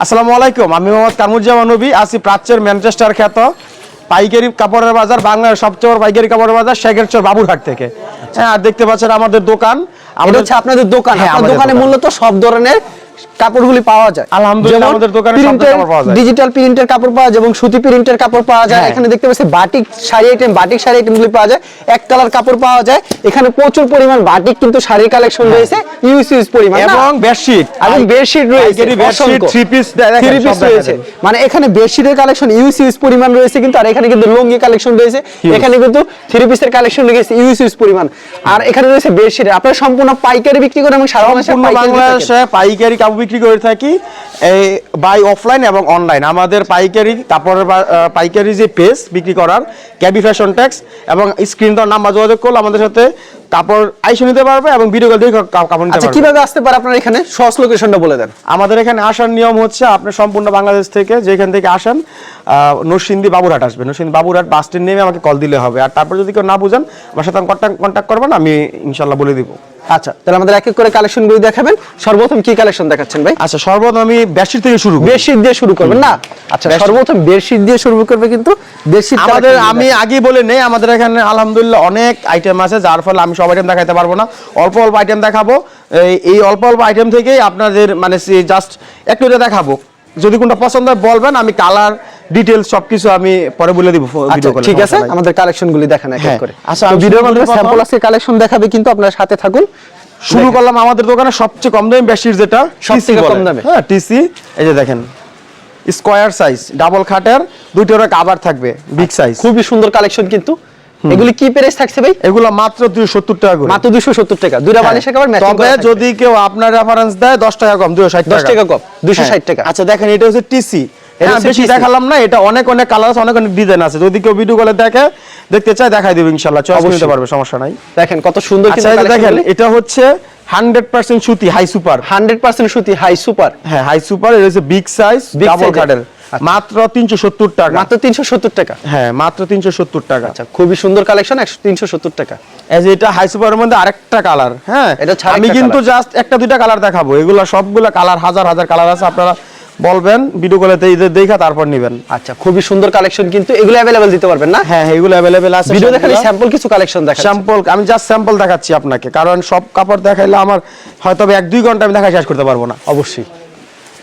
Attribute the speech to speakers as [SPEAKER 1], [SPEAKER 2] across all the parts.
[SPEAKER 1] আসসালামু আলাইকুম আমি মোহাম্মদ কামরুজ্জামান নবী আছি প্রাচ্যের ম্যানচেস্টার খ্যাত পাইকারি কাপড়ের বাজার বাংলার সবচেয়ে বড় পাইকারি কাপড়ের বাজার শেখেরচর বাবুরহাট থেকে। হ্যাঁ আর দেখতে পাচ্ছেন আমাদের দোকান। আমাদের
[SPEAKER 2] হচ্ছে আপনাদের দোকান।
[SPEAKER 1] হ্যাঁ, আমাদের
[SPEAKER 2] দোকানে। মূলত সব ধরনের কাপড়গুলি পাওয়া যায়।
[SPEAKER 1] আলহামদুলিল্লাহ, আমাদের দোকানে সব কাপড় পাওয়া যায়।
[SPEAKER 2] ডিজিটাল প্রিন্টের কাপড় পাওয়া যায় এবং সুতি প্রিন্টের কাপড় পাওয়া যায়।
[SPEAKER 1] হ্যাঁ।
[SPEAKER 2] এখানে দেখতে পাচ্ছি batik sari item batik sari আইটেমগুলি পাওয়া যায়। এক কালার কাপড় পাওয়া যায়। এখানে প্রচুর পরিমাণ বাটিক কিন্তু শাড়ির কালেকশন রয়েছে। ইউজ ইউজ পরিমাণ
[SPEAKER 1] এবং বেডশিট
[SPEAKER 2] এবং বেডশিট রয়েছে। Bedsheet
[SPEAKER 1] three piece
[SPEAKER 2] three piece রয়েছে। মানে এখানে বেডশিটের কালেকশন ইউজ ইউজ পরিমাণ রয়েছে কিন্তু আর এখানে কিন্তু লুঙ্গি কালেকশন রয়েছে। এখানে কিন্তু থ্রি পিসের কালেকশন রয়েছে ইউজ ইউজ পরিমাণ। আর এখানে রয়েছে বেডশিট আপনারা সম্পূর্ণ পাইকারি বিক্রি করেন এবং সারা বাংলাদেশে পাইকারি
[SPEAKER 1] কাপড় বিক্রি করে থাকি এই বাই অফলাইন এবং অনলাইন আমাদের পাইকারি কাপড়ের পাইকারি যে পেজ বিক্রি করার ক্যাবি ফ্যাশন ট্যাক্স এবং স্ক্রিন তো নাম্বার যোগাযোগ করলে আমাদের সাথে কাপড় আইসে নিতে পারবে এবং ভিডিও কল দিয়ে কাপড় নিতে
[SPEAKER 2] আচ্ছা
[SPEAKER 1] পারবে।
[SPEAKER 2] কীভাবে আসতে পারে আপনার এখানে? সহজ লোকেশনটা বলে দেন।
[SPEAKER 1] আমাদের এখানে আসার নিয়ম হচ্ছে আপনি সম্পূর্ণ বাংলাদেশ থেকে যেখান থেকে আসেন আহ, নরসিংদী বাবুরহাট আসবে। নরসিংদী বাবুরহাট বাস স্ট্যান্ড নেমে আমাকে কল দিলে হবে। আর তারপর যদি কেউ না বুঝেন আমার সাথে কন্ট্যাক্ট করবেন আমি ইনশাল্লাহ বলে দিব।
[SPEAKER 2] আচ্ছা তাহলে আমাদের এক এক করে কালেকশনগুলি দেখাবেন। সর্বপ্রথম কি কালেকশন দেখাচ্ছেন ভাই?
[SPEAKER 1] আচ্ছা সর্বপ্রথম আমি বেডশিট থেকে শুরু
[SPEAKER 2] বেডশিট দিয়ে শুরু করবেন না? আচ্ছা সর্বপ্রথম বেডশিট দিয়ে শুরু করবে কিন্তু বেডশিট
[SPEAKER 1] আমাদের আমি আগে বলে নেই আমাদের এখানে আলহামদুলিল্লাহ অনেক আইটেম আছে যার ফলে আমি সব আইটেম দেখাতে পারব না। অল্প অল্প আইটেম দেখাবো। এই- এই অল্প অল্প আইটেম থেকেই আপনাদের মানে জাস্ট একটু দেখাবো। যদি কোনটা পছন্দ হয় বলবেন আমি কালার ডিটেলস সবকিছু আমি পরে বলে দিব
[SPEAKER 2] আচ্ছা
[SPEAKER 1] ভিডিও কলে
[SPEAKER 2] ঠিক আছে আমাদের কালেকশনগুলি দেখান এক এক
[SPEAKER 1] হ্যাঁ।
[SPEAKER 2] করে
[SPEAKER 1] আচ্ছা,
[SPEAKER 2] আচ্ছা ভিডিওর মধ্যে স্যাম্পল। আজকে কালেকশন দেখাবে কিন্তু আপনারা সাথে থাকুন
[SPEAKER 1] শুরু করলাম আমাদের দোকানে সবচেয়ে কম দামি বেডশিট যেটা
[SPEAKER 2] সব
[SPEAKER 1] TC
[SPEAKER 2] থেকে
[SPEAKER 1] বলে।
[SPEAKER 2] কম দামে।
[SPEAKER 1] হ্যাঁ টিসি এই যে দেখেন স্কোয়ার সাইজ ডাবল খাটের দুইটা দুইটার কাভার থাকবে বিগ সাইজ
[SPEAKER 2] খুবই সুন্দর কালেকশন কিন্তু এগুলি কি প্রাইস থাকছে ভাই?
[SPEAKER 1] এগুলো মাত্র দুইশো সত্তর টাকা করে।
[SPEAKER 2] মাত্র 270 টাকা। দুইটা
[SPEAKER 1] হ্যাঁ।
[SPEAKER 2] কভার একেবারে ম্যাচিং
[SPEAKER 1] তবে যদি কেউ আপনার রেফারেন্স দেয় দশ টাকা কম 260 টাকা
[SPEAKER 2] 10 টাকা। কম, 260 টাকা।
[SPEAKER 1] আচ্ছা দেখেন এটা হচ্ছে টিসি বেশি
[SPEAKER 2] TC
[SPEAKER 1] দেখালাম না এটা অনেক অনেক কালার আছে অনেক অনেক ডিজাইন আছে। যদি কেউ ভিডিও কলে দেখে দেখতে চায় দেখাই দেবে চয়েস নিতে পারবে সমস্যা নাই।
[SPEAKER 2] দেখেন কত সুন্দর
[SPEAKER 1] আচ্ছা
[SPEAKER 2] কিন্তু
[SPEAKER 1] দেখেন এটা হচ্ছে হান্ড্রেড পার্সেন্ট সুতি হাই সুপার
[SPEAKER 2] 100% সুতি হাই সুপার
[SPEAKER 1] হ্যাঁ হাই সুপার হচ্ছে বিগ সাইজ ডাবল কাটের। মাত্র তিনশো সত্তর টাকা।
[SPEAKER 2] মাত্র 370 টাকা।
[SPEAKER 1] হ্যাঁ মাত্র তিনশো সত্তর টাকা।
[SPEAKER 2] আচ্ছা খুবই সুন্দর কালেকশন 370 টাকা।
[SPEAKER 1] এটা হাই সুপারের মধ্যে আরেকটা কালার হ্যাঁ?
[SPEAKER 2] এটা
[SPEAKER 1] আমি কিন্তু জাস্ট একটা দুইটা কালার দেখাবো। এগুলো সবগুলো কালার হাজার হাজার কালার আছে। আপনারা বলবেন ভিডিও কলে দেখা তারপর নেবেন
[SPEAKER 2] আচ্ছা খুবই সুন্দর কালেকশন কিন্তু এগুলো अवेलेबल দিতে পারবেন না
[SPEAKER 1] হ্যাঁ এগুলো অ্যাভেলেবেল আছে
[SPEAKER 2] ভিডিও দেখালে স্যাম্পল কিছু কালেকশন দেখা
[SPEAKER 1] স্যাম্পল আমি জাস্ট স্যাম্পল দেখাচ্ছি আপনাকে কারণ সব কাপড় দেখাইলে আমার হয়তো বা এক দুই ঘন্টা আমি দেখা শেষ করতে পারবো না
[SPEAKER 2] অবশ্যই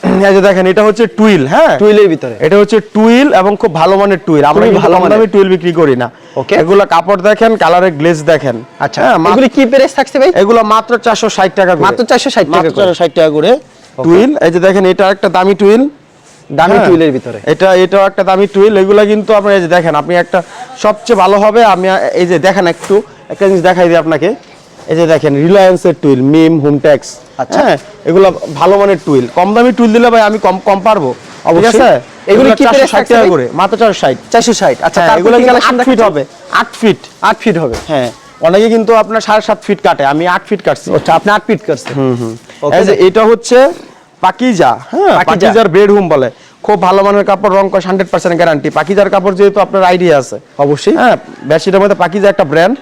[SPEAKER 1] এই যে দেখেন এটা হচ্ছে টুইল হ্যাঁ
[SPEAKER 2] টুইলের ভিতরে
[SPEAKER 1] এটা হচ্ছে টুইল এবং খুব ভালো মানের টুইল আমরা
[SPEAKER 2] খুবই
[SPEAKER 1] কিন্তু
[SPEAKER 2] ভালো
[SPEAKER 1] কম
[SPEAKER 2] মানের।
[SPEAKER 1] দামে টুইল বিক্রি করি না
[SPEAKER 2] Okay.
[SPEAKER 1] এগুলো কাপড় দেখেন কালারের গ্লেজ দেখেন
[SPEAKER 2] আচ্ছা
[SPEAKER 1] হ্যাঁ, মাত্র-
[SPEAKER 2] এগুলি কি প্রাইস থাকছে ভাই
[SPEAKER 1] এগুলো মাত্র চারশো ষাট টাকা করে।
[SPEAKER 2] মাত্র 460 টাকা
[SPEAKER 1] মাত্র
[SPEAKER 2] করে।
[SPEAKER 1] 460 টাকা করে টুইল এই যে দেখেন এটা একটা দামি টুইল
[SPEAKER 2] দামি
[SPEAKER 1] হ্যাঁ।
[SPEAKER 2] টুইলের ভিতরে।
[SPEAKER 1] এটা এটাও একটা দামি টুইল এগুলো কিন্তু আপনি এই যে দেখেন আপনি একটা সবচেয়ে ভালো হবে আমি এই যে দেখেন একটু একটা জিনিস দেখাই দিই আপনাকে। এই যে দেখেন রিলায়েন্সের টুইল মিম হোমটেক্স
[SPEAKER 2] আচ্ছা।
[SPEAKER 1] হ্যাঁ এগুলো ভালো মানের টুইল। কম দামি টুইল দিলে ভাই আমি কম কম পারব
[SPEAKER 2] অবশ্যই।
[SPEAKER 1] আছে।
[SPEAKER 2] এগুলো কি
[SPEAKER 1] চারশো ষাট টাকা করে মাত্র চারশো ষাট।
[SPEAKER 2] 460 আচ্ছা
[SPEAKER 1] হ্যাঁ, এগুলো কিন্তু আট ফিট হবে। আট ফিট
[SPEAKER 2] 8 ফিট হবে।
[SPEAKER 1] হ্যাঁ অনেকে কিন্তু আপনার সাড়ে সাত ফিট কাটে আমি আট ফিট কাটছি।
[SPEAKER 2] আচ্ছা আপনি 8 ফিট করছেন হুম হুম।
[SPEAKER 1] এটা হচ্ছে পাকিজা হ্যাঁ পাকিজার বেডরুম বলে। খুব ভালো মানের কাপড় রং কষ হান্ড্রেড পার্সেন্ট গ্যারান্টি পাকিজার কাপড় যেহেতু আপনার আইডিয়া আছে।
[SPEAKER 2] অবশ্যই।
[SPEAKER 1] হ্যাঁ বেডশিটের মধ্যে পাকিজা একটা ব্র্যান্ড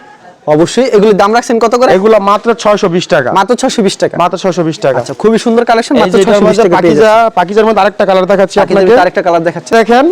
[SPEAKER 2] অবশ্যই। দাম রাখছেন কত করে?
[SPEAKER 1] এগুলো মাত্র ছয়শো বিশ টাকা।
[SPEAKER 2] মাত্র 620 টাকা?
[SPEAKER 1] মাত্র ছয়শো বিশ টাকা।
[SPEAKER 2] আচ্ছা খুবই সুন্দর কালেকশন মাত্র
[SPEAKER 1] যে এটার
[SPEAKER 2] 620
[SPEAKER 1] মধ্যে
[SPEAKER 2] টাকা
[SPEAKER 1] পাকিজা পাকিজার মধ্যে আরেকটা কালার দেখাচ্ছি আপনাকে।
[SPEAKER 2] আরেকটা কালার দেখাচ্ছে।
[SPEAKER 1] দেখেন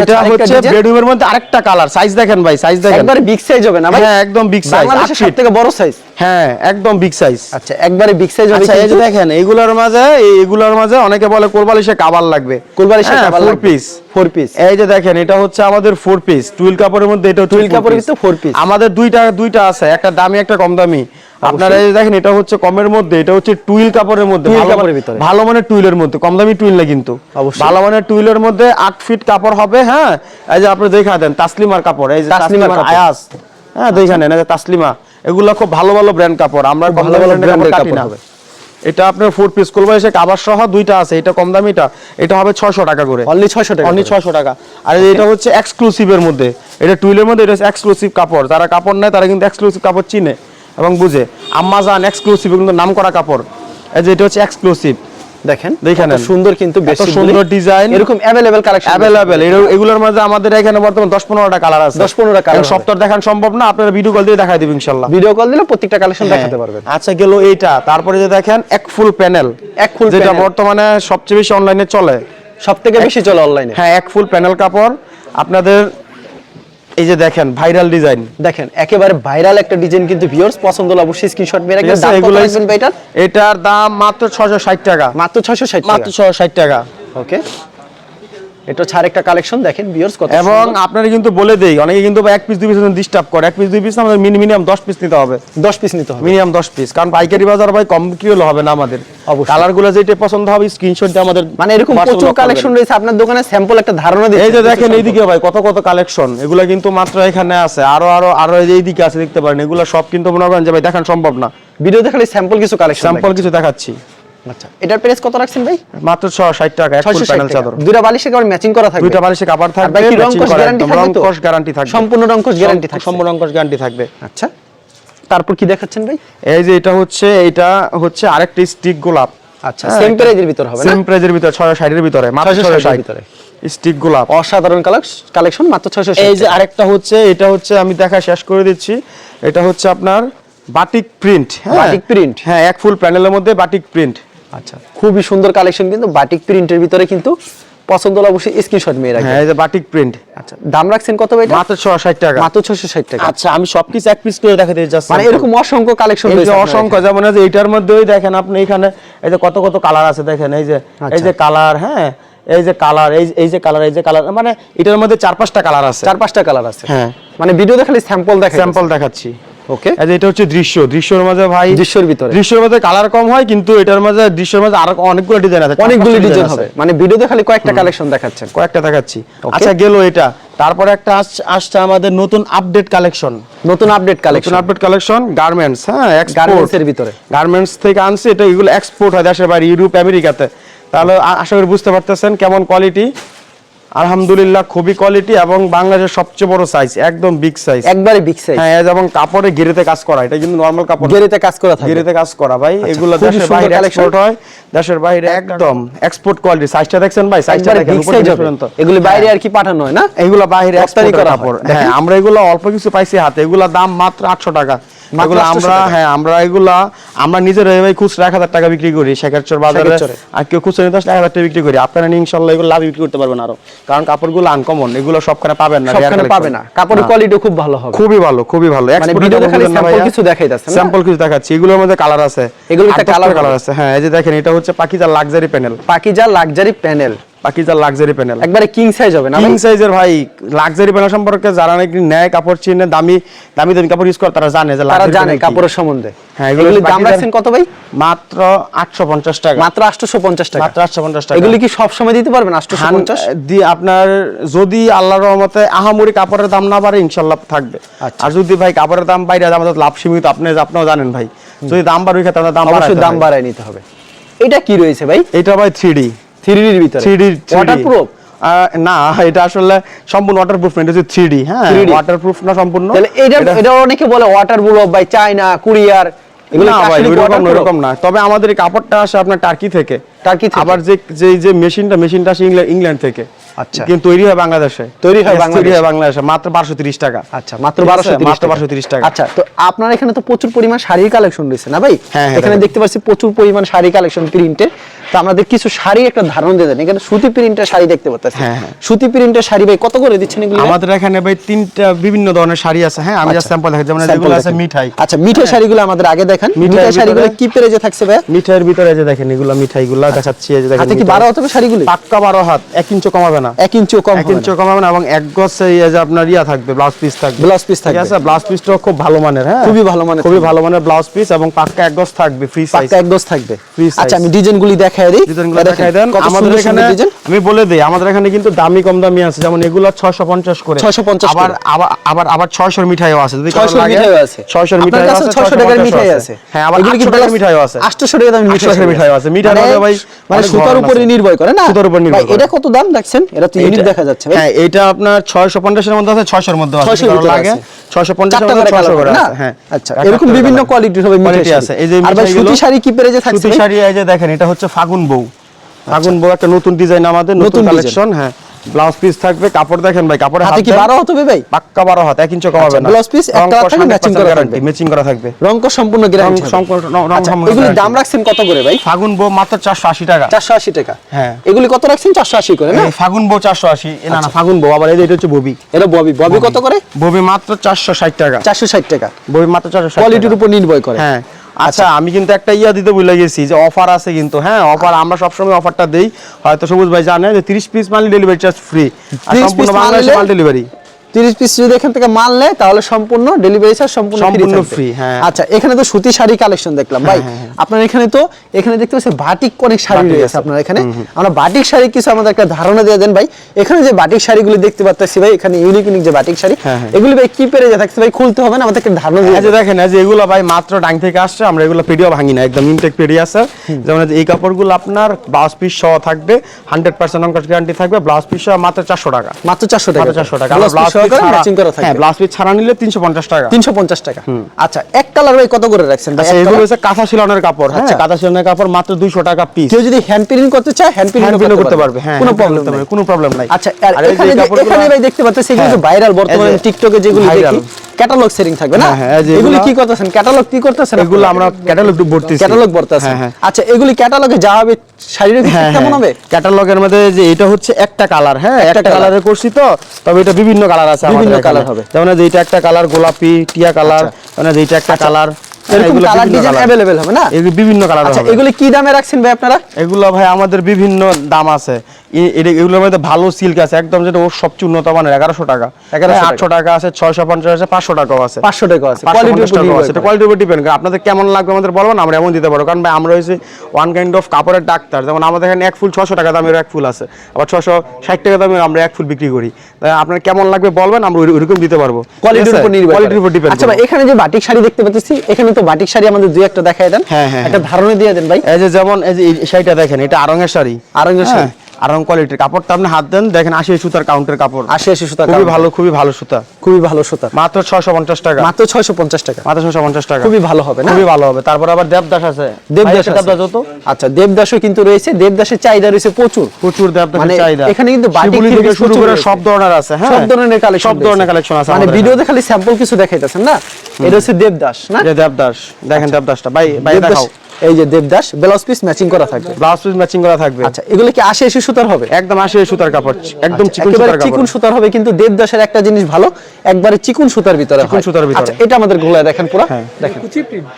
[SPEAKER 2] এটা
[SPEAKER 1] হচ্ছে বেডরুমের মধ্যে আরেকটা কালার সাইজ দেখেন ভাই সাইজ দেখেন।
[SPEAKER 2] একবারে বিগ সাইজ হবে না ভাই?
[SPEAKER 1] হ্যাঁ একদম বিগ সাইজ
[SPEAKER 2] বাংলাদেশের সবথেকে বড় সাইজ
[SPEAKER 1] হ্যাঁ একদম বিগ সাইজ
[SPEAKER 2] আচ্ছা একবারে বিগ সাইজ হবে
[SPEAKER 1] আচ্ছা এই যে দেখেন এইগুলোর মাঝে এগুলোর মাঝে অনেকে বলে কোরবালিশে কাবার লাগবে।
[SPEAKER 2] কোলবালিশের কাবার
[SPEAKER 1] ফোর
[SPEAKER 2] লাগবে।
[SPEAKER 1] পিস
[SPEAKER 2] ফোর পিস
[SPEAKER 1] এই যে দেখেন এটা হচ্ছে আমাদের ফোর পিস টুইল কাপড়ের মধ্যে এটা
[SPEAKER 2] টুইল কাপড়ের ভিতরে four piece।
[SPEAKER 1] আমাদের দুইটা দুইটা আছে একটা দামি একটা কম দামি। আপনারা এই যে দেখেন এটা হচ্ছে কমের মধ্যে এটা হচ্ছে টুইল কাপড়ের মধ্যে। ভালো মানে-
[SPEAKER 2] ভিতরে।
[SPEAKER 1] ভালো মানের টুইলের মধ্যে কম দামি টুইল না কিন্তু। ভালো মানের টুইলের মধ্যে আট ফিট কাপড় হবে হ্যাঁ? এই যে আপনি দেখা দেন তাসলিমার কাপড় এই যে
[SPEAKER 2] তাসলিমার
[SPEAKER 1] আয়াস। হ্যাঁ দেখে নেন এই যে তাসলিমা। এগুলো খুব ভালো ভালো ব্র্যান্ড কাপড়। আমরা
[SPEAKER 2] ভালো ভালো ব্র্যান্ডের
[SPEAKER 1] কাপড় না।
[SPEAKER 2] হবে।
[SPEAKER 1] এটা আপনার ফোর পিস করব এসে কাবার সহ দুইটা আছে এটা কম দামিটা এটা হবে ছশো টাকা করে।
[SPEAKER 2] অনলি ছশো টাকা
[SPEAKER 1] অনলি। ছয়শো টাকা। আর এটা হচ্ছে এক্সক্লুসিভের মধ্যে। এটা টুইলের মধ্যে এটা এক্সক্লুসিভ কাপড়। যারা কাপড় নেয় তারা কিন্তু এক্সক্লুসিভ কাপড় চিনে এবং বুঝে। আম্মাজান এক্সক্লুসিভ কিন্তু নাম করা কাপড়। এই যে এটা হচ্ছে এক্সক্লুসিভ
[SPEAKER 2] দেখেন
[SPEAKER 1] দেখে
[SPEAKER 2] কত
[SPEAKER 1] নেন।
[SPEAKER 2] সুন্দর কিন্তু
[SPEAKER 1] এত
[SPEAKER 2] বেশি
[SPEAKER 1] সুন্দর ডিজাইন
[SPEAKER 2] এরকম अवेलेबल কালেকশন
[SPEAKER 1] অ্যাভেলেবেল এগুলোর মধ্যে আমাদের এখানে বর্তমান দশ পনেরোটা কালার আছে
[SPEAKER 2] 10-15টা colour
[SPEAKER 1] এখন সপ্তাহ দেখান সম্ভব না আপনারা ভিডিও কল দিয়ে দেখাই দেবেন ইনশাল্লাহ
[SPEAKER 2] ভিডিও কল দিলে প্রত্যেকটা কালেকশন
[SPEAKER 1] হ্যাঁ।
[SPEAKER 2] দেখাতে পারবেন
[SPEAKER 1] আচ্ছা গেল এইটা তারপরে যে দেখেন এক ফুল প্যানেল
[SPEAKER 2] এক ফুল
[SPEAKER 1] যেটা
[SPEAKER 2] panel।
[SPEAKER 1] বর্তমানে সবচেয়ে বেশি অনলাইনে চলে
[SPEAKER 2] সব থেকে বেশি চলে অনলাইনে
[SPEAKER 1] হ্যাঁ এক ফুল প্যানেল কাপড় আপনাদের এই যে দেখেন ভাইরাল ডিজাইন
[SPEAKER 2] দেখেন একেবারে ভাইরাল একটা ডিজাইন কিন্তু ভিউয়ার্স পছন্দ হলে অবশ্যই স্ক্রিনশট মেরে রাখবেন দাম কত রাখবেন ভাই এটার
[SPEAKER 1] দাম মাত্র ছশো ষাট টাকা।
[SPEAKER 2] মাত্র 660
[SPEAKER 1] মাত্র
[SPEAKER 2] টাকা।
[SPEAKER 1] মাত্র 660 টাকা।
[SPEAKER 2] ওকে এটা হচ্ছে আরেকটা কালেকশন দেখেন ভিউয়ার্স কত
[SPEAKER 1] এবং আপনারা কিন্তু বলে দেই অনেকে কিন্তু এক পিস দুই পিস ডিস্টার্ব করে। এক পিস দুই পিস আমাদের মিনিমাম দশ পিস নিতে হবে।
[SPEAKER 2] 10 পিস নিতে হবে।
[SPEAKER 1] মিনিমাম দশ পিস কারণ পাইকারি বাজার ভাই কম হলে হবে না আমাদের।
[SPEAKER 2] অবশ্যই।
[SPEAKER 1] কালারগুলো যেটা পছন্দ হবে স্ক্রিনশট দিয়ে আমাদের
[SPEAKER 2] মানে এরকম প্রচুর কালেকশন রয়েছে আপনার দোকানে স্যাম্পল একটা ধারণা
[SPEAKER 1] এই যে দেখেন এইদিকে ভাই কত কত কালেকশন এগুলো কিন্তু মাত্র এখানে আছে। আরও আরও আরও এইদিকে আছে দেখতে পারেন। এগুলো সব কিন্তু মনে করেন যে ভাই দেখান সম্ভব না।
[SPEAKER 2] ভিডিও দেখালে স্যাম্পল কিছু কালেকশন
[SPEAKER 1] স্যাম্পল কিছু দেখাচ্ছি।
[SPEAKER 2] আচ্ছা এটার প্রাইস কত রাখছেন ভাই?
[SPEAKER 1] মাত্র ছ ষাট টাকা এক ফুল প্যানেল চাদর।
[SPEAKER 2] দুইটা বালিশে কেবল ম্যাচিং করা থাকবে?
[SPEAKER 1] দুইটা বালিশে
[SPEAKER 2] আর
[SPEAKER 1] থাকবে
[SPEAKER 2] রং গ্যারান্টি থাকবে
[SPEAKER 1] রং গ্যারান্টি থাকবে।
[SPEAKER 2] সম্পূর্ণ রং গ্যারান্টি থাকবে
[SPEAKER 1] সম্পূর্ণ রং গ্যারান্টি থাকবে।
[SPEAKER 2] আচ্ছা তারপর কি দেখাচ্ছেন ভাই?
[SPEAKER 1] এই যে এটা হচ্ছে এটা হচ্ছে আরেকটা স্টিক গোলাপ।
[SPEAKER 2] আচ্ছা সেম প্রাইজের ভিতর হবে না?
[SPEAKER 1] সেম প্রাইজের ভিতরে ছয় ষাটের ভিতরে মাত্র
[SPEAKER 2] 660 এর ভিতরে।
[SPEAKER 1] স্টিক গোলাপ।
[SPEAKER 2] অসাধারণ কালেকশন মাত্র 660
[SPEAKER 1] এই যে আরেকটা হচ্ছে এটা হচ্ছে আমি দেখা শেষ করে দিচ্ছি। এটা হচ্ছে আপনার বাটিক প্রিন্ট
[SPEAKER 2] বাটিক প্রিন্ট
[SPEAKER 1] হ্যাঁ এক ফুল প্যানেলের মধ্যে বাটিক প্রিন্ট
[SPEAKER 2] আচ্ছা খুবই সুন্দর কালেকশন কিন্তু বাটিক প্রিন্টের ভিতরে কিন্তু পছন্দ হলে অবশ্যই স্ক্রিনশট মেরে রাখবেন।
[SPEAKER 1] হ্যাঁ এই যে বাটিক প্রিন্ট
[SPEAKER 2] আচ্ছা দাম রাখছেন কত ভাই
[SPEAKER 1] মাত্র ছয় ষাট টাকা।
[SPEAKER 2] মাত্র 660 টাকা।
[SPEAKER 1] আচ্ছা আমি সবকিছু এক পিস করে দেখাতে যাচ্ছি
[SPEAKER 2] মানে এরকম অসংখ্য কালেকশন রয়েছে
[SPEAKER 1] অসংখ্য যেমন যে এইটার মধ্যেই দেখেন আপনি এখানে এই যে কত কত কালার আছে দেখেন এই যে
[SPEAKER 2] আচ্ছা।
[SPEAKER 1] এই যে কালার হ্যাঁ এই যে কালার এই এই যে কালার এই যে কালার মানে এটার মধ্যে চার পাঁচটা কালার আছে।
[SPEAKER 2] চার পাঁচটা কালার আছে।
[SPEAKER 1] হ্যাঁ।
[SPEAKER 2] মানে ভিডিও দেখালে স্যাম্পল দেখা
[SPEAKER 1] স্যাম্পল দেখাচ্ছি।
[SPEAKER 2] ওকে
[SPEAKER 1] এটা হচ্ছে দৃশ্য। দৃশ্যের মাঝে ভাই
[SPEAKER 2] দৃশ্যের ভিতরে।
[SPEAKER 1] দৃশ্যের মধ্যে কালার কম হয় কিন্তু এটার মাঝে দৃশ্যের মাঝে আরও অনেকগুলো ডিজাইন আছে।
[SPEAKER 2] অনেকগুলো ডিজাইন হবে। মানে ভিডিও দেখালে কয়েকটা কালেকশন দেখাচ্ছেন।
[SPEAKER 1] কয়েকটা দেখাচ্ছি। আচ্ছা গেল এটা। তারপরে একটা আসছে আমাদের নতুন আপডেট কালেকশন
[SPEAKER 2] নতুন
[SPEAKER 1] update
[SPEAKER 2] collection
[SPEAKER 1] update collection garments হ্যাঁ
[SPEAKER 2] গার্মেন্টস এর ভিতরে।
[SPEAKER 1] গার্মেন্টস থেকে আনছে এটা এগুলো এক্সপোর্ট হয় দেশের বাইরে ইউরোপ আমেরিকাতে তাহলে আশা করি বুঝতে পারতেছেন কেমন কোয়ালিটি আলহামদুলিল্লাহ খুবই কোয়ালিটি এবং বাংলাদেশের সবচেয়ে বড় সাইজ একদম বিগ সাইজ
[SPEAKER 2] একবারে বিগ সাইজ
[SPEAKER 1] হ্যাঁ যেমন কাপড়ে গেরেতে কাজ করা এটা কিন্তু নরমাল কাপড়।
[SPEAKER 2] গেরিতে কাজ করা থাকে।
[SPEAKER 1] গেরেতে কাজ করা ভাই এগুলো দেশের বাইরে এক্সপোর্ট হয় দেশের বাইরে একদম। এক্সপোর্ট কোয়ালিটি সাইজটা দেখছেন ভাই? সাইজটা দেখেন উপর।
[SPEAKER 2] এগুলো বাইরে আর কি পাঠানো হয় না?
[SPEAKER 1] এগুলো বাইরে এক্সপোর্ট
[SPEAKER 2] করা
[SPEAKER 1] কাপড়। হ্যাঁ। আমরা এগুলো অল্প কিছু পাইছি হাতে এগুলো দাম মাত্র আটশো টাকা।
[SPEAKER 2] মাত্র
[SPEAKER 1] এগুলো আমরা হ্যাঁ আমরা এগুলা আমরা নিজেরা ভাই খুচরা এক হাজার টাকা বিক্রি করি শেখারচর বাজারে। আর কেউ খুচরা নিতে আসলে এক হাজার টাকা বিক্রি করি। আপনারা ইনশাল্লাহ এগুলো লাভ বিক্রি করতে পারবেন আরও। কারণ কাপড়গুলো আনকমন এগুলো সবখানে পাবেন না
[SPEAKER 2] সবখানে পাবে না। কাপড়ের কোয়ালিটি খুব ভালো হবে।
[SPEAKER 1] খুবই ভালো খুবই ভালো।
[SPEAKER 2] মানে sample কিছু দেখাইতাছে না?
[SPEAKER 1] স্যাম্পল কিছু দেখাচ্ছি। এগুলোর মধ্যে কালার আছে।
[SPEAKER 2] এগুলোর একটা colour
[SPEAKER 1] কালার আছে। হ্যাঁ এই যে দেখেন এটা হচ্ছে পাকিজার luxury panel
[SPEAKER 2] Pakiza luxury panel
[SPEAKER 1] পাকিজার luxury panel
[SPEAKER 2] একবারে কিং সাইজ হবে না
[SPEAKER 1] কিং সাইজের ভাই লাক্সারি প্যানেল সম্পর্কে যারা নাকি নেয় কাপড় চিনে দামি দামি দামি কাপড় ইউজ করে তারা জানে যে
[SPEAKER 2] তারা জানে কাপড়ের সম্বন্ধে।
[SPEAKER 1] হ্যাঁ, এগুলো
[SPEAKER 2] দাম রাখছেন কত ভাই?
[SPEAKER 1] মাত্র আটশো পঞ্চাশ টাকা।
[SPEAKER 2] মাত্র 850 টাকা।
[SPEAKER 1] মাত্র আটশো পঞ্চাশ টাকা।
[SPEAKER 2] এগুলি কি সব সময় দিতে পারবেন 850
[SPEAKER 1] দি- আপনার যদি আল্লাহর রহমতে আহামরি কাপড়ের দাম না বাড়ে ইনশাল্লাহ থাকবে।
[SPEAKER 2] আচ্ছা।
[SPEAKER 1] আর যদি ভাই কাপড়ের দাম বাইরে আমাদের লাভ সীমিত আপনি আপনিও জানেন ভাই। যদি দাম বাড়বে ক্ষেত্রে দাম বাড়াইতে
[SPEAKER 2] দাম বাড়ায় নিতে হবে। এটা কি রয়েছে ভাই?
[SPEAKER 1] এটা ভাই থ্রি ডি
[SPEAKER 2] 3D ভিতরে?
[SPEAKER 1] থ্রি
[SPEAKER 2] ওয়াটারপ্রুফ
[SPEAKER 1] না এটা আসলে সম্পূর্ণ ওয়াটারপ্রুফ না এটা হচ্ছে থ্রি ডি হ্যাঁ?
[SPEAKER 2] 3D
[SPEAKER 1] ওয়াটারপ্রুফ না সম্পূর্ণ?
[SPEAKER 2] তাহলে এটা
[SPEAKER 1] এটা-
[SPEAKER 2] অনেকে বলে ওয়াটারপ্রুফ বাই চায়না কুরিয়ার এগুলো
[SPEAKER 1] না ভাই ওরকম না, তবে আমাদের এই কাপড়টা আসে আপনার টার্কি থেকে।
[SPEAKER 2] টার্কি।
[SPEAKER 1] আবার যে যে যে মেশিনটা মেশিনটা আসে ইংল্যান্ড ইংল্যান্ড থেকে।
[SPEAKER 2] আচ্ছা।
[SPEAKER 1] কিন্তু তৈরি হয় বাংলাদেশে।
[SPEAKER 2] তৈরি হয়
[SPEAKER 1] তৈরি
[SPEAKER 2] বাংলাদেশে।
[SPEAKER 1] হয় বাংলাদেশে। মাত্র বারোশো তিরিশ টাকা।
[SPEAKER 2] আচ্ছা মাত্র
[SPEAKER 1] মাত্র বারোশো তিরিশ টাকা।
[SPEAKER 2] আচ্ছা তো আপনার এখানে তো প্রচুর পরিমাণ শাড়ির কালেকশন রয়েছে না ভাই?
[SPEAKER 1] হ্যাঁ, হ্যাঁ,
[SPEAKER 2] এখানে দেখতে পাচ্ছি প্রচুর পরিমাণ শাড়ি কালেকশন প্রিন্টের তো আমাদের কিছু শাড়ি একটা ধারণা দিয়ে দেন। এখানে সুতি প্রিন্টের শাড়ি দেখতে পাচ্ছি।
[SPEAKER 1] হ্যাঁ, হ্যাঁ।
[SPEAKER 2] সুতি প্রিন্টের শাড়ি ভাই কত করে দিচ্ছেন এগুলো?
[SPEAKER 1] আমাদের এখানে ভাই তিনটা বিভিন্ন ধরনের শাড়ি আছে। হ্যাঁ আমি জাস্ট স্যাম্পল দেখাই। যেমন যেগুলো আছে মিঠাই।
[SPEAKER 2] আচ্ছা মিঠাই শাড়িগুলো আমাদের আগে দেখেন। মিঠাই শাড়িগুলো কি পেরেজে থাকছে ভাই
[SPEAKER 1] মিঠাইয়ের ভিতরে যে দেখেন এগুলো মিঠাইগুলো। দেখাচ্ছি এই যে দেখেন
[SPEAKER 2] হাতে কি বারো হবে শাড়িগুলি?
[SPEAKER 1] পাক্কা বারো হাত এক ইঞ্চও কমাবে না।
[SPEAKER 2] এক ইঞ্চিও কম
[SPEAKER 1] এক ইঞ্চও কমাবে না এবং এক গজ এই যে আপনার ইয়া থাকবে ব্লাউজ পিস থাকবে।
[SPEAKER 2] Blouse piece
[SPEAKER 1] ঠিক আছে? ব্লাউজ পিসটাও খুব ভালো মানের হ্যাঁ?
[SPEAKER 2] খুবই ভালো মানের
[SPEAKER 1] খুবই ভালো মানের ব্লাউজ পিস এবং পাক্কা এক গজ থাকবে ফ্রি সাইজ
[SPEAKER 2] পাক্কা এক গজ থাকবে।
[SPEAKER 1] Free size।
[SPEAKER 2] আচ্ছা আমি ডিজাইনগুলি দেখাই দিই।
[SPEAKER 1] ডিজাইনগুলো দেখাই দেন। আমাদের এখানে আমি বলে দেই আমাদের এখানে কিন্তু দামি কম দামি আছে যেমন এগুলো 650 করে।
[SPEAKER 2] 650
[SPEAKER 1] আবার। আবার আবার আবার 600 মিঠাইও আছে যদি কারও
[SPEAKER 2] 600 মিঠাইও আছে।
[SPEAKER 1] 600 মিঠাইও আছে
[SPEAKER 2] 600 টাকার মিঠাই আছে।
[SPEAKER 1] হ্যাঁ আবার
[SPEAKER 2] এগুলি কি
[SPEAKER 1] 800 টাকার মিঠাইও আছে।
[SPEAKER 2] 800 টাকা দামের মিঠাই
[SPEAKER 1] 800 টাকার মিঠাইও আছে। মিঠার
[SPEAKER 2] মানে-
[SPEAKER 1] ভাই
[SPEAKER 2] মানে সুতার উপরে নির্ভর করে না?
[SPEAKER 1] সুতার উপর নির্ভর করে।
[SPEAKER 2] এটা কত দাম দেখছেন? এটা তো ইউনিক দেখা যাচ্ছে ভাই।
[SPEAKER 1] হ্যাঁ এটা আপনার 650 এর মধ্যে আছে 600 এর মধ্যে আছে
[SPEAKER 2] 600
[SPEAKER 1] যদি কারও
[SPEAKER 2] ভিতরে
[SPEAKER 1] লাগে 650 এর মধ্যে 600 করে আছে হ্যাঁ।
[SPEAKER 2] আচ্ছা এরকম বিভিন্ন। কোয়ালিটির হবে মিঠাই
[SPEAKER 1] আছে এই যে
[SPEAKER 2] আর ভাই সুতি শাড়ি কি পেরেজে থাকছে
[SPEAKER 1] সুতি শাড়ি এই যে দেখেন এটা হচ্ছে ফাগুন বউ। ফাগুন বউ একটা নতুন ডিজাইন আমাদের নতুন কালেকশন হ্যাঁ। ব্লাউজ পিস থাকবে কাপড় দেখেন ভাই কাপড়ে
[SPEAKER 2] হাতে কি বারো হতে হবে ভাই?
[SPEAKER 1] পাক্কা বারো হাত এক ইঞ্চি কমাবে
[SPEAKER 2] আচ্ছা,
[SPEAKER 1] না।
[SPEAKER 2] blouse piece এক কালার থাকবে, matching করা থাকবে।
[SPEAKER 1] ম্যাচিং করা থাকবে।
[SPEAKER 2] সম্পূর্ণ গ্যারান্টি
[SPEAKER 1] সম্পূর্ণ- রং- রং
[SPEAKER 2] আচ্ছা
[SPEAKER 1] সম্পূর্ণ
[SPEAKER 2] এগুলি দাম রাখছেন কত করে ভাই?
[SPEAKER 1] ফাগুন বো মাত্র চারশো আশি টাকা।
[SPEAKER 2] চারশো আশি টাকা।
[SPEAKER 1] হ্যাঁ।
[SPEAKER 2] এগুলি কত রাখছেন? চারশো আশি করে না?
[SPEAKER 1] ফাগুন বো চারশো আশি না
[SPEAKER 2] আচ্ছা।
[SPEAKER 1] না ফাগুন বো আবার এটা হচ্ছে ববি।
[SPEAKER 2] এটা ববি। ববি কত করে?
[SPEAKER 1] ববি মাত্র চারশো ষাট টাকা।
[SPEAKER 2] চারশো ষাট টাকা।
[SPEAKER 1] ববি মাত্র চারশো
[SPEAKER 2] কোয়ালিটির উপর নির্ভর করে।
[SPEAKER 1] হ্যাঁ। আচ্ছা আমি কিন্তু একটা ইয়া দিতে ভুলে গেছি যে অফার আছে কিন্তু হ্যাঁ অফার আমরা সবসময় অফারটা দেই। হয়তো সবুজ ভাই জানে যে 30 পিস মাল ডেলিভারি চার্জ ফ্রি সম্পূর্ণ বাংলাদেশে মাল ডেলিভারি
[SPEAKER 2] তিরিশ পিস যদি এখান থেকে মাল নেয় তাহলে সম্পূর্ণ ডেলিভারি চার্জ সম্পূর্ণ
[SPEAKER 1] সম্পূর্ণ
[SPEAKER 2] ফ্রি
[SPEAKER 1] হ্যাঁ।
[SPEAKER 2] আচ্ছা এখানে তো সুতি শাড়ি কালেকশন দেখলাম ভাই। আপনার এখানে তো এখানে দেখতে পাচ্ছি বাটিক অনেক শাড়ি রয়েছে। আপনার এখানে। আমরা বাটিক শাড়ি কিছু আমাদের একটা ধারণা দিয়ে দেন ভাই। এখানে যে বাটিক শাড়িগুলো দেখতে পাচ্ছি ভাই এখানে ইউনিক ইউনিক যে বাটিক শাড়ি
[SPEAKER 1] হ্যাঁ, হ্যাঁ।
[SPEAKER 2] ভাই কি পেরে যা থাকছে ভাই খুলতে হবে না? আমাদের একটা ধারণা দিয়ে
[SPEAKER 1] দেখেন যে এগুলো ভাই মাত্র ডাং থেকে আসছে আমরা এগুলো পেডিও ভাঙি না একদম ইনটেক পেডি আছে। যেমন এই কাপড়গুলো আপনার ব্লাউজ পিস সহ থাকবে হান্ড্রেড পার্সেন্ট গ্যারান্টি থাকবে ব্লাউজ পিস সহ মাত্র চারশো টাকা।
[SPEAKER 2] মাত্র চারশো টাকা।
[SPEAKER 1] মাত্র চারশো টাকা।
[SPEAKER 2] ব্লাউজ পিস সহকারে ম্যাচিং করা
[SPEAKER 1] হ্যাঁ ব্লাউজ পিস ছাড়া নিলে তিনশো পঞ্চাশ টাকা।
[SPEAKER 2] তিনশো পঞ্চাশ টাকা। আচ্ছা এক কালার ভাই কত করে রাখছেন ভাই?
[SPEAKER 1] আচ্ছা এগুলো হচ্ছে কাঁথা শিলনের কাপড় হ্যাঁ?
[SPEAKER 2] আচ্ছা।
[SPEAKER 1] কাঁথা শিলনের কাপড় মাত্র দুইশো টাকা পিস
[SPEAKER 2] কেউ যদি হ্যান্ড প্রিন্ট করতে চায় হ্যান্ড
[SPEAKER 1] হ্যান্ড
[SPEAKER 2] প্রিন্ট
[SPEAKER 1] করতে পারবে। হ্যাঁ
[SPEAKER 2] কোনো প্রবলেম
[SPEAKER 1] করতে কোনো প্রবলেম নাই।
[SPEAKER 2] আচ্ছা এখানে ভাই দেখতে পাচ্ছেন সেগুলো ভাইরাল বর্তমানে টিকটকে যেগুলো। দেখি ক্যাটালগ সেটিং থাকবে না?
[SPEAKER 1] হ্যাঁ, হ্যাঁ,
[SPEAKER 2] এগুলি কি করতেছেন? ক্যাটালগ কি করতেছেন
[SPEAKER 1] এগুলো আমরা ক্যাটালগ
[SPEAKER 2] ক্যাটালগ আচ্ছা এগুলি ক্যাটালগে যা হবে শারীরিক
[SPEAKER 1] হ্যাঁ
[SPEAKER 2] কেমন হবে?
[SPEAKER 1] ক্যাটালগের মধ্যে যে এটা হচ্ছে একটা কালার হ্যাঁ
[SPEAKER 2] একটা
[SPEAKER 1] কালারে করছি তো তবে এটা বিভিন্ন কালার আছে
[SPEAKER 2] বিভিন্ন colour হবে।
[SPEAKER 1] যেমন এই যে এটা একটা কালার গোলাপি টিয়া কালার মানে এটা একটা কালার
[SPEAKER 2] কালার ডিজাইন হবে না?
[SPEAKER 1] বিভিন্ন কালার
[SPEAKER 2] আচ্ছা
[SPEAKER 1] হবে।
[SPEAKER 2] এগুলি কি দামে রাখছেন ভাই আপনারা?
[SPEAKER 1] এগুলো ভাই আমাদের বিভিন্ন দাম আছে। এগুলোর মধ্যে ভালো সিল্ক আছে। একদম যেটা ওর সবচেয়ে উন্নত মানের এগারোশো টাকা।
[SPEAKER 2] 1100
[SPEAKER 1] আটশো টাকা আছে ছয়শো পঞ্চাশ আছে পাঁচশো টাকাও আছে।
[SPEAKER 2] পাঁচশো টাকা আছে। কোয়ালিটির
[SPEAKER 1] কোয়ালিটির উপর ডিপেন্ড করে। আপনাদের কেমন লাগবে আমাদের বলবেন? আমরা এমন দিতে পারব। কারণ ভাই আমরা হয়েছে ওয়ান কাইন্ড অফ কাপড়ের ডাক্তার। যেমন আমাদের এখানে এক ফুল ছশো টাকা দামের এক ফুল আছে। আবার ছশো ষাট টাকা দামের আমরা এক ফুল বিক্রি করি। তাই আপনার কেমন লাগবে বলবেন? আমরা ওই- ওইরকম দিতে পারব।
[SPEAKER 2] কোয়ালিটির উপর
[SPEAKER 1] কোয়ালিটির উপর ডিপেন্ড
[SPEAKER 2] আচ্ছা ভাই এখানে যে বাটিক শাড়ি দেখতে পাচ্ছি এখানে তো বাটিক শাড়ি আমাদের দুই একটা দেখায় দেন।
[SPEAKER 1] হ্যাঁ, হ্যাঁ,
[SPEAKER 2] একটা ধারণা দিয়ে দেন ভাই।
[SPEAKER 1] এই যে যেমন এই যে শাড়িটা দেখেন এটা আরঙের শাড়ি।
[SPEAKER 2] আড়ঙ্গের শাড়ি।
[SPEAKER 1] হ্যাঁ, আরং কোয়ালিটির কাপড়টা আপনি হাত দেন দেখেন আশি সুতার কাউন্টের কাপড়।
[SPEAKER 2] আশি আশি সুতা
[SPEAKER 1] খুবই ভালো খুবই ভালো সুতা।
[SPEAKER 2] খুবই ভালো সুতা।
[SPEAKER 1] মাত্র ছয়শো পঞ্চাশ টাকা।
[SPEAKER 2] মাত্র ছয়শো পঞ্চাশ টাকা।
[SPEAKER 1] মাত্র ছয়শো পঞ্চাশ টাকা।
[SPEAKER 2] খুবই ভালো হবে
[SPEAKER 1] খুবই ভালো হবে। তারপর আবার দেবদাস আছে।
[SPEAKER 2] দেবদাস।
[SPEAKER 1] দেবদাস হতো
[SPEAKER 2] আচ্ছা দেবদাসও কিন্তু রয়েছে। দেবদাসের চাহিদা রয়েছে প্রচুর।
[SPEAKER 1] প্রচুর দেবদাসের
[SPEAKER 2] মানে
[SPEAKER 1] চাহিদা।
[SPEAKER 2] এখানে কিন্তু বাটিক
[SPEAKER 1] থেকে শুরু করে সব ধরনের আছে হ্যাঁ?
[SPEAKER 2] সব ধরনের কালেকশন
[SPEAKER 1] সব ধরনের কালেকশন আছে
[SPEAKER 2] মানে ভিডিওতে খালি স্যাম্পল কিছু দেখাইতেছেন না? এটা হচ্ছে দেবদাস না?
[SPEAKER 1] দেবদাস। দেখেন দেবদাসটা। ভাই ভাই দেখাও।
[SPEAKER 2] এই যে দেবদাস ব্লাউজ পিস ম্যাচিং করা থাকবে।
[SPEAKER 1] ব্লাউজ পিস ম্যাচিং করা থাকবে।
[SPEAKER 2] আচ্ছা এগুলো কি আশি আশি সুতার হবে?
[SPEAKER 1] একদম আসে সুতার কাপড় একদম
[SPEAKER 2] আচ্ছা,
[SPEAKER 1] চিকন সুতার
[SPEAKER 2] চিকুন
[SPEAKER 1] কাপড়।
[SPEAKER 2] সুতার হবে কিন্তু দেবদাসের একটা জিনিস ভালো একবারে চিকুন সুতার ভিতরে
[SPEAKER 1] চিকন সুতার ভিতরে।
[SPEAKER 2] আচ্ছা এটা আমাদের গোলায় দেখেন পুরো।
[SPEAKER 1] হ্যাঁ।
[SPEAKER 2] দেখেন।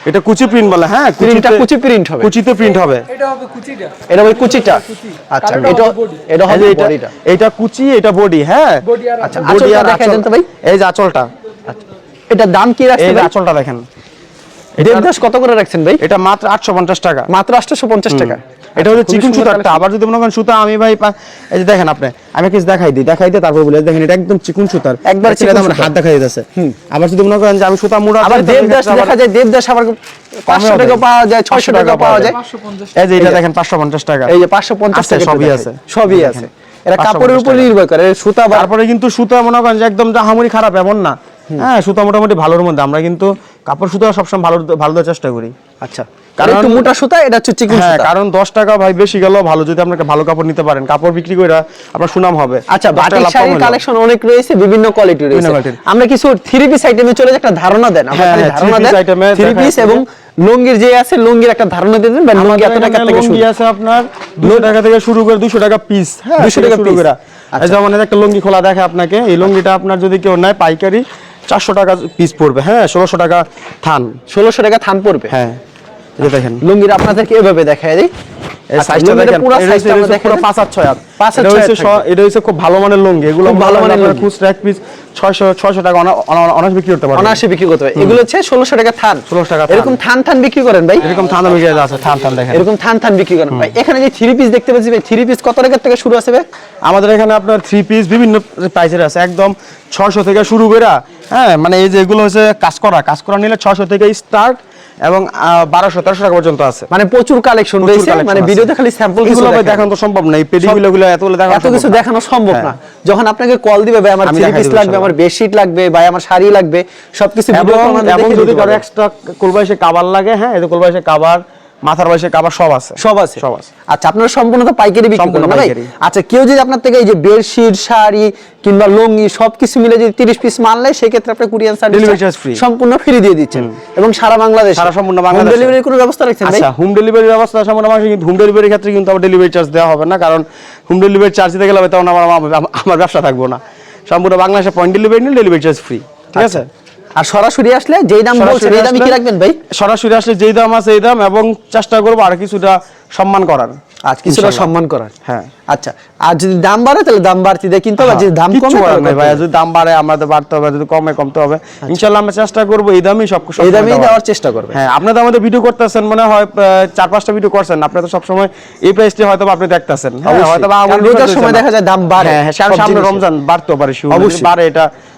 [SPEAKER 1] এটা কুচি প্রিন্ট বলে হ্যাঁ
[SPEAKER 2] প্রিন্টটা কুচি প্রিন্ট হবে।
[SPEAKER 1] কুচিতে প্রিন্ট হবে।
[SPEAKER 3] এটা হবে কুচিটা।
[SPEAKER 2] এটা ওই কুচিটা। আচ্ছা এটা
[SPEAKER 3] হবে।
[SPEAKER 2] এটা হবে
[SPEAKER 1] এটা
[SPEAKER 2] বডিটা।
[SPEAKER 1] এটা কুচি এটা বডি হ্যাঁ।
[SPEAKER 3] বডি আর
[SPEAKER 2] আচ্ছা
[SPEAKER 3] আচ্ছা
[SPEAKER 1] বডি আর
[SPEAKER 2] দেখাই দেন তো ভাই।
[SPEAKER 1] এই যে আঁচলটা।
[SPEAKER 2] এটা দাম কি
[SPEAKER 1] এই
[SPEAKER 2] রাখছেন
[SPEAKER 1] যে
[SPEAKER 2] ভাই?
[SPEAKER 1] আঁচলটা দেখেন।
[SPEAKER 2] দেবদাস কত করে রাখছেন ভাই?
[SPEAKER 1] এটা মাত্র আটশো পঞ্চাশ টাকা।
[SPEAKER 2] মাত্র 850 টাকা।
[SPEAKER 1] এটা হচ্ছে চিকন সুতারটা আবার যদি মনে করেন সুতা আমি ভাই এই যে দেখেন আপনি আমি কিছু দেখাই দিই দেখাই দিই তারপর বলে দেখেন এটা একদম চিকন সুতার।
[SPEAKER 2] একবার
[SPEAKER 1] ছেলে আমার হাত দেখাই দিতেছে আবার যদি মনে করেন যে আমি সুতা মুড়া
[SPEAKER 2] আবার দেবদাস দেখা যায় দেবদাস আবার 500 টাকা পাওয়া যায় 600 টাকা পাওয়া যায়।
[SPEAKER 3] পাঁচশো পঞ্চাশ
[SPEAKER 1] এই যে এটা দেখেন পাঁচশো পঞ্চাশ টাকা।
[SPEAKER 2] এই যে 550 টাকা
[SPEAKER 1] সবই আছে।
[SPEAKER 2] আছে। সবই আছে। এটা কাপড়ের উপর নির্ভর করে। সুতা
[SPEAKER 1] তারপরে কিন্তু সুতা মনে করেন যে একদম জাহামুরি খারাপ এমন না। হ্যাঁ সুতা মোটামুটি ভালোর মধ্যে। আমরা কিন্তু কাপড় সুতা সবসময় ভালো ভালো দেওয়ার চেষ্টা করি।
[SPEAKER 2] আচ্ছা। কারণ একটু মোটা সুতা এটা হচ্ছে চিকন
[SPEAKER 1] হ্যাঁ
[SPEAKER 2] সুতা।
[SPEAKER 1] কারণ দশ টাকা ভাই বেশি গেল ভালো যদি আপনাকে ভালো কাপড় নিতে পারেন। কাপড় বিক্রি করে আপনার সুনাম হবে।
[SPEAKER 2] আচ্ছা বাটিক শাড়ির কালেকশন অনেক রয়েছে বিভিন্ন কোয়ালিটি রয়েছে। আমরা কিছু থ্রি পিস আইটেমে চলে একটা ধারণা দেন। আমরা
[SPEAKER 1] হ্যাঁ, হ্যাঁ,
[SPEAKER 2] ধারণা দেন। থ্রি পিস এবং লুঙ্গির যে আছে লুঙ্গির একটা ধারণা দিয়ে দেন লুঙ্গি এত টাকা থেকে শুরু।
[SPEAKER 1] আছে আপনার 200 টাকা থেকে শুরু করে 200 টাকা পিস হ্যাঁ
[SPEAKER 2] 200 টাকা।
[SPEAKER 1] করে।
[SPEAKER 2] আচ্ছা।
[SPEAKER 1] যেমন একটা লুঙ্গি খোলা দেখে আপনাকে এই লুঙ্গিটা আপনার যদি কেউ নেয় পাইকারি 400 টাকা পিস পড়বে। হ্যাঁ ষোলোশো টাকা থান।
[SPEAKER 2] ষোলোশো টাকা থান পড়বে?
[SPEAKER 1] হ্যাঁ এই দেখেন।
[SPEAKER 2] লুঙ্গির আপনাদেরকে এভাবে দেখায় দিই।
[SPEAKER 1] এই
[SPEAKER 2] আচ্ছা,
[SPEAKER 1] খুব ভালো মানের লুঙ্গি। এগুলো
[SPEAKER 2] ভালো মানের।
[SPEAKER 1] খুচরা এক পিস 600 600 টাকা অনা- অনা- বিক্রি করতে পারবেন
[SPEAKER 2] অনায়াসে বিক্রি করতে হবে এগুলো হচ্ছে ষোলোশো টাকা থান।
[SPEAKER 1] 1600 টাকা
[SPEAKER 2] এরকম থান থান বিক্রি করেন ভাই।
[SPEAKER 1] এরকম থান বিক্রি আছে থান থান দেখেন।
[SPEAKER 2] এরকম থান থান বিক্রি করেন। ভাই এখানে যে থ্রি পিস দেখতে পাচ্ছি ভাই থ্রি পিস কত টাকার থেকে শুরু আছে ভাই?
[SPEAKER 1] আমাদের এখানে আপনার থ্রি পিস বিভিন্ন প্রাইসের আছে। একদম ছয়শো থেকে শুরু করে হ্যাঁ মানে এই যে এগুলো হচ্ছে কাজ করা কাজ করা নিলে ছয়শো থেকে স্টার্ট এবং বারোশো তেরোশো টাকা পর্যন্ত আছে।
[SPEAKER 2] মানে প্রচুর কালেকশন রয়েছে। মানে। ভিডিওতে খালি স্যাম্পল কিছু দেখানো।
[SPEAKER 1] তো সম্ভব না। এই পেডিগুলো গুলো এতগুলো দেখানো
[SPEAKER 2] এত কিছু দেখানো সম্ভব না। যখন আপনাকে কল দিবে ভাই আমার থ্রি পিস লাগবে। আমার বেডশিট লাগবে ভাই আমার শাড়ি লাগবে সবকিছু
[SPEAKER 1] এবং যদি
[SPEAKER 2] কারও
[SPEAKER 1] এক্সট্রা কোলবাইশে কাবার লাগে হ্যাঁ এই কোলবাইশে কাবার মাথার বয়সে কাবার সব আছে।
[SPEAKER 2] সব আছে।
[SPEAKER 1] সব আছে।
[SPEAKER 2] আচ্ছা আপনারা সম্পূর্ণ তো পাইকারি বিক্রি করেন ভাই? আচ্ছা কেউ যদি আপনার থেকে এই যে বেডশিট শাড়ি কিংবা লুঙ্গি সবকিছু মিলে যদি 30 পিস মাল নেয় আপনি কুরিয়ার সার্ভিস
[SPEAKER 1] charge free।
[SPEAKER 2] সম্পূর্ণ ফ্রি দিয়ে দিচ্ছেন। এবং সারা বাংলাদেশ।
[SPEAKER 1] সারা সম্পূর্ণ বাংলাদেশে।
[SPEAKER 2] ডেলিভারির কোনো ব্যবস্থা রাখছেন ভাই?
[SPEAKER 1] আচ্ছা হোম ডেলিভারি ব্যবস্থা সম্পূর্ণ মানুষ কিন্তু হোম ডেলিভারির ক্ষেত্রে কিন্তু আবার ডেলিভারি চার্জ দেওয়া হবে না কারণ হোম ডেলিভারি চার্জ দিতে গেলে হবে তখন আমার- আমার ব্যবসা থাকব না। সম্পূর্ণ বাংলাদেশে পয়েন্ট ডেলিভারি নিলে ডেলিভারি চার্জ ফ্রি ঠিক আছে?
[SPEAKER 2] আর সরাসরি আসলে যেই দাম বলছেন এই দামই কি রাখবেন ভাই?
[SPEAKER 1] সরাসরি আসলে যেই দাম আছে এই দাম এবং চেষ্টা করব আর কিছুটা সম্মান করার।
[SPEAKER 2] আচ্ছা কিছুটা সম্মান করার
[SPEAKER 1] হ্যাঁ।
[SPEAKER 2] আচ্ছা আর যদি দাম বাড়ে তাহলে দাম বাড়তি দেয় কিন্তু আবার যদি দাম কমে
[SPEAKER 1] করার
[SPEAKER 2] তাহলে
[SPEAKER 1] ভাই যদি দাম বাড়ে আমাদের বাড়তে হবে যদি কমে কমতে হবে। ইনশাল্লাহ আমরা চেষ্টা করব এই দামই সব সব
[SPEAKER 2] এই
[SPEAKER 1] সময়
[SPEAKER 2] দামেই
[SPEAKER 1] দেওয়ার।
[SPEAKER 2] চেষ্টা করবে।
[SPEAKER 1] হ্যাঁ আপনি তো আমাদের ভিডিও করতেছেন মনে হয় চার পাঁচটা ভিডিও করছেন আপনি তো সবসময় এই প্রাইসটি হয়তো আপনি দেখতেছেন। হ্যাঁ, হয়তো বা আমার
[SPEAKER 2] রোজার সময় দেখা যায় দাম বাড়ে
[SPEAKER 1] হ্যাঁ হ্যাঁ সামনে
[SPEAKER 2] সব।
[SPEAKER 1] রমজান বাড়তেও পারে শুরু
[SPEAKER 2] অবশ্যই।
[SPEAKER 1] বাড়ে এটা।